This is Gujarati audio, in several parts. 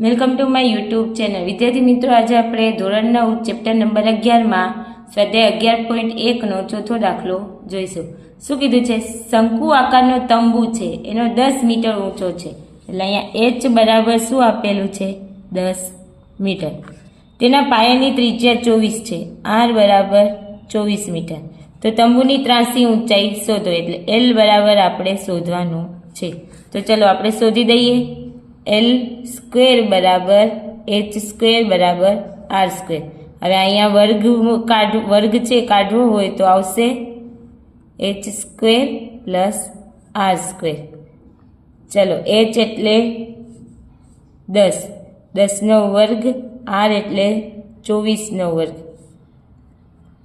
Welcome to my YouTube channel. વિદ્યાર્થી મિત્રો, આજે આપણે ધોરણ નવ ચેપ્ટર નંબર અગિયારમાં સ્વાધ્યાય અગિયાર પોઈન્ટ એકનો ચોથો દાખલો જોઈશું. શું કીધું છે? શંકુ આકારનો તંબુ છે. એનો દસ મીટર ઊંચો છે. એટલે અહીંયા એચ બરાબર શું આપેલું છે? દસ મીટર. તેના પાયાની ત્રિજ્યા ચોવીસ છે. આર બરાબર ચોવીસ મીટર. તો તંબુની ત્રાસી ઊંચાઈ શોધો. એટલે એલ બરાબર આપણે શોધવાનું છે. તો ચલો આપણે શોધી દઈએ. એલ સ્ક્વેર બરાબર, એચ સ્ક્વેર બરાબર, આર સ્ક્વેર. હવે અહીંયા વર્ગ કાઢ, વર્ગ છે, કાઢવો હોય તો આવશે H square plus R square. ચલો, એચ એટલે દસ. દસનો વર્ગ, આર એટલે ચોવીસનો વર્ગ.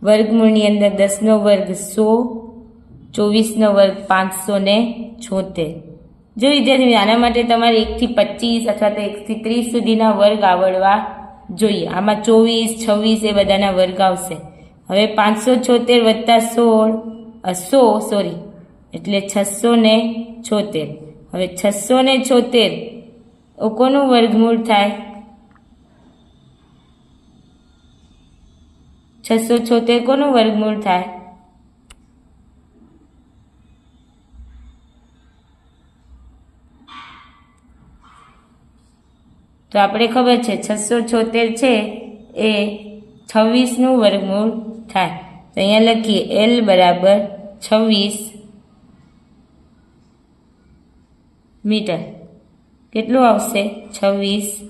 વર્ગમૂળની અંદર દસનો વર્ગ સો, ચોવીસનો વર્ગ પાંચસો ને છોતેર. જો વિદ્યાર્થી આના માટે તમારે એકથી પચીસ અથવા તો એકથી ત્રીસ સુધીના વર્ગ આવડવા જોઈએ. આમાં ચોવીસ, છવ્વીસ એ બધાના વર્ગ આવશે. હવે પાંચસો છોતેર વત્તા સોળ સો, સોરી, એટલે છસો ને છોતેર. હવે છસો ને છોતેર ઓ કોનું વર્ગમૂળ થાય? છસો છોતેર કોનું વર્ગમૂળ થાય? તો આપણે ખબર છે છસો છોતેર છે એ છવ્વીસનું વર્ગમૂળ થાય. તો અહીંયા લખીએ એલ બરાબર છવ્વીસ મીટર. કેટલું આવશે? છવ્વીસ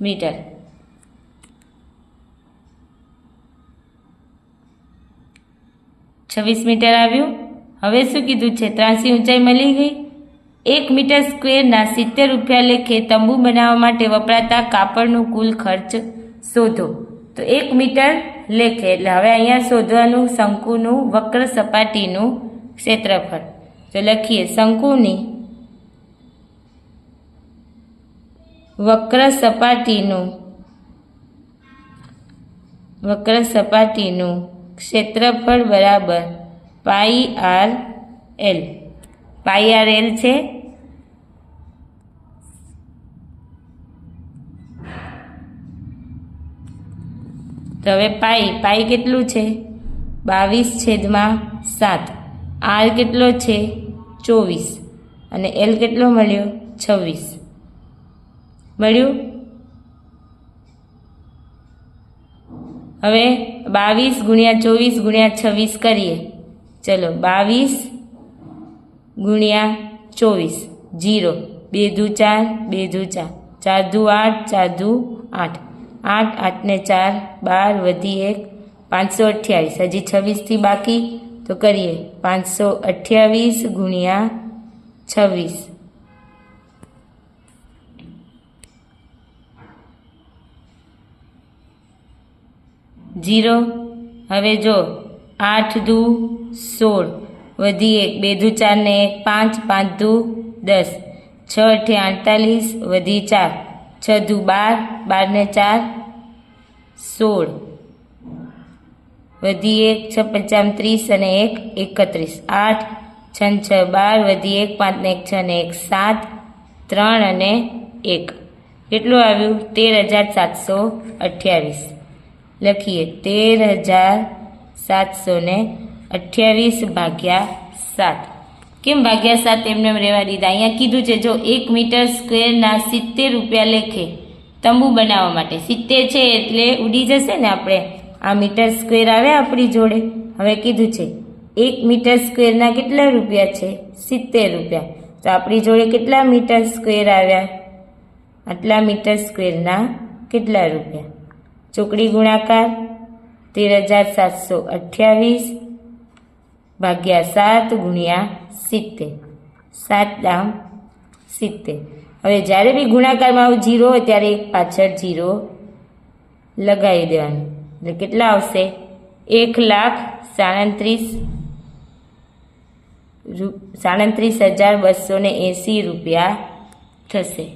મીટર. છવ્વીસ મીટર આવ્યું. હવે શું કીધું છે? ત્રાસી ઊંચાઈ મળી ગઈ? એક મીટર સ્ક્વેરના સિત્તેર રૂપિયા લેખે તંબુ બનાવવા માટે વપરાતા કાપડનું કુલ ખર્ચ શોધો. તો એક મીટર લેખે, એટલે હવે અહીંયા શોધવાનું શંકુનું વક્ર સપાટીનું ક્ષેત્રફળ. તો લખીએ, શંકુની વક્ર સપાટીનું વક્ર સપાટીનું ક્ષેત્રફળ બરાબર pi R L. Pi R L છે તો હવે પાઈ પાઈ કેટલું છે? બાવીસ છેદમાં સાત. આર કેટલો છે? ચોવીસ. અને એલ કેટલો મળ્યો? છવ્વીસ. મળ્યું? હવે બાવીસ ગુણ્યા ચોવીસ ગુણ્યા છવ્વીસ કરીએ. ચલો, બાવીસ ગુણ્યા ચોવીસ. જીરો. બે દુ ચાર, બે દુ ચાર. ચાર દુ આઠ, ચાર દુ આઠ. આઠ આઠને ચાર, બાર વધી એક, પાંચસો અઠ્યાવીસ. હજી છવ્વીસથી બાકી? તો કરીએ. પાંચસો અઠ્યાવીસ ગુણ્યા છવ્વીસ. જીરો. હવે જો આઠ દુ સોળ વધી એક, બે દુ ચાર ને એક, પાંચ પાંચ દુ દસ. છ અઠે આડતાલીસ વધી ચાર. છ દુ બાર બાર ને ચાર, સોળ. વધી એક, છ, પચામ, ત્રીસ અને એક, એકત્રીસ. આઠ, છ છ, બાર. વધી એક, પાંચ ને એક, છ ને એક, સાત, ત્રણ અને એક. કેટલું આવ્યું? તેર હજાર સાતસો અઠ્યાવીસ. લખીએ, તેર હજાર સાતસો ને અઠ્યાવીસ ભાગ્યા સાત. કેમ ભાગ્યા સાત? એમને રહેવા દીધા. અહીંયા કીધું છે, જો એક મીટર સ્ક્વેરના સિત્તેર રૂપિયા લેખે તંબુ બનાવવા માટે. સિત્તેર છે એટલે ઉડી જશે ને આપણે? આ મીટર સ્ક્વેર આવે આપણી જોડે? હવે કીધું છે, એક મીટર સ્ક્વેરના કેટલા રૂપિયા છે? સિત્તેર રૂપિયા. તો આપણી જોડે કેટલા મીટર સ્ક્વેર આવ્યા? આટલા મીટર સ્ક્વેરના કેટલા રૂપિયા? ચોકડી ગુણાકાર તેર હજાર સાતસો અઠ્યાવીસ. ભાગ્યા સાત ગુણ્યા સિત્તેર સાત દામ સિત્તેર હવે જ્યારે બી ગુણાકારમાં આવું જીરો હોય ત્યારે એક પાછળ જીરો લગાવી દેવાનું. એટલે કેટલા આવશે? એક લાખ સાડત્રીસ સાડત્રીસ હજાર બસો ને એંસી રૂપિયા થશે.